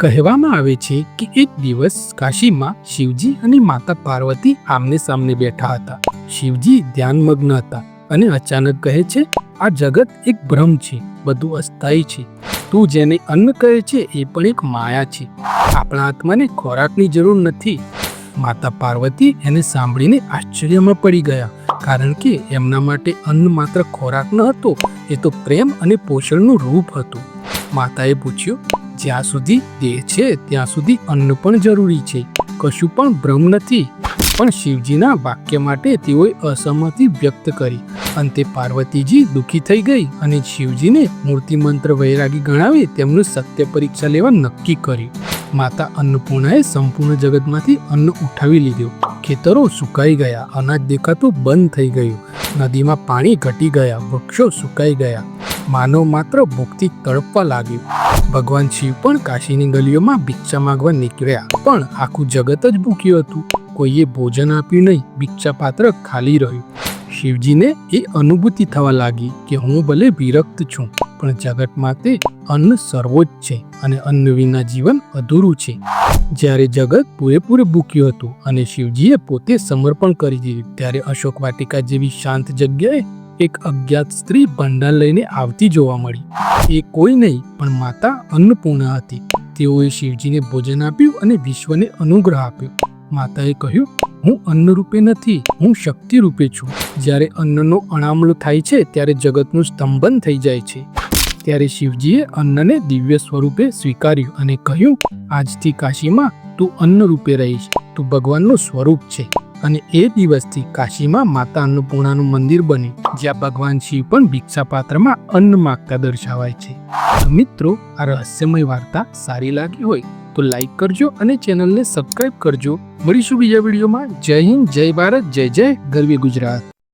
કહેવામાં આવે છે કે એક દિવસ કાશીમાં શિવજી અને માતા પાર્વતી આમને સામને બેઠા હતા. શિવજી ધ્યાનમગ્ન હતા અને અચાનક કહે છે, આ જગત એક ભ્રમ છે, બધું અસ્થાયી છે. તું જેને અન્ન કહે છે, એ પણ એક માયા છે. આપણા આત્માને ખોરાકની જરૂર નથી. માતા પાર્વતી એને સાંભળીને આશ્ચર્યમાં પડી ગયા, કારણ કે એમના માટે અન્ન માત્ર ખોરાક ન હતો, એ તો પ્રેમ અને પોષણનું રૂપ હતું. માતાએ પૂછ્યું જ્યાં સુધી દેહ છે, ત્યાં સુધી અન્ન પણ જરૂરી છે. કશું પણ ભ્રમ નથી. પણ શિવજીના વાક્ય માટે તેઓએ અસહમતિ વ્યક્ત કરી. અંતે પાર્વતીજી દુઃખી થઈ ગઈ અને શિવજીને મૂર્તિમંત્ર વૈરાગી ગણાવી તેમનું સત્ય પરીક્ષા લેવા નક્કી કર્યું. માતા અન્નપૂર્ણાએ સંપૂર્ણ જગતમાંથી અન્ન ઉઠાવી લીધું. ખેતરો સુકાઈ ગયા, અનાજ દેખાતું બંધ થઈ ગયું. નદીમાં પાણી ઘટી ગયા, વૃક્ષો સુકાઈ ગયા. માનવ માત્ર ભૂખથી તડપવા લાગ્યું. ભગવાન શિવ પણ કાશીની ગલીઓમાં ભિક્ષા માંગવા નીકળ્યા. પણ આખું જગત જ ભૂખ્યું હતું. કોઈએ ભોજન આપ્યું નહીં ભિક્ષા પાત્ર ખાલી રહ્યું. શિવજીને એ અનુભૂતિ થવા લાગી કે હું ભલે વિરક્ત છું, પણ જગત માટે અન્ન સર્વોચ્ચ છે અને અન્ન વિના જીવન અધૂરું છે. જ્યારે જગત પૂરેપૂરે ભૂખ્યું હતું અને શિવજીએ પોતે સમર્પણ કરી દીધું, ત્યારે અશોક વાટિકા જેવી શાંત જગ્યાએ એક અજ્ઞાત સ્ત્રી ભંડાર લઈને આવતી જોવા મળી. એ કોઈ નહીં, પણ માતા અન્નપૂર્ણા હતી. તેઓએ શિવજીને ભોજન આપ્યું અને વિશ્વને અનુગ્રહ આપ્યો. માતાએ કહ્યું, હું અન્ન રૂપે નથી, હું શક્તિ રૂપે છું. જ્યારે અન્નનો અણામલો થાય છે, ત્યારે જગતનું સ્તંભન થઈ જાય છે. ત્યારે શિવજીએ અન્નને દિવ્ય સ્વરૂપે સ્વીકાર્યું અને કહ્યું, આજથી કાશીમાં તું અન્ન રૂપે રહીશ. તું ભગવાનનું સ્વરૂપ છે. અને એ દિવસથી કાશીમાં માતા અન્નપૂર્ણાનું મંદિર બન્યું જ્યાં ભગવાન શિવ પણ ભિક્ષા પાત્રમાં અન્ન માગતા દર્શાવાય છે. મિત્રો, આ રહસ્યમય વાર્તા સારી લાગી હોય તો લાઈક કરજો અને ચેનલને સબસ્ક્રાઇબ કરજો. મળીશું બીજા વિડીયોમાં. જય હિન્દ, જય ભારત, જય જય, ગરવી ગુજરાત.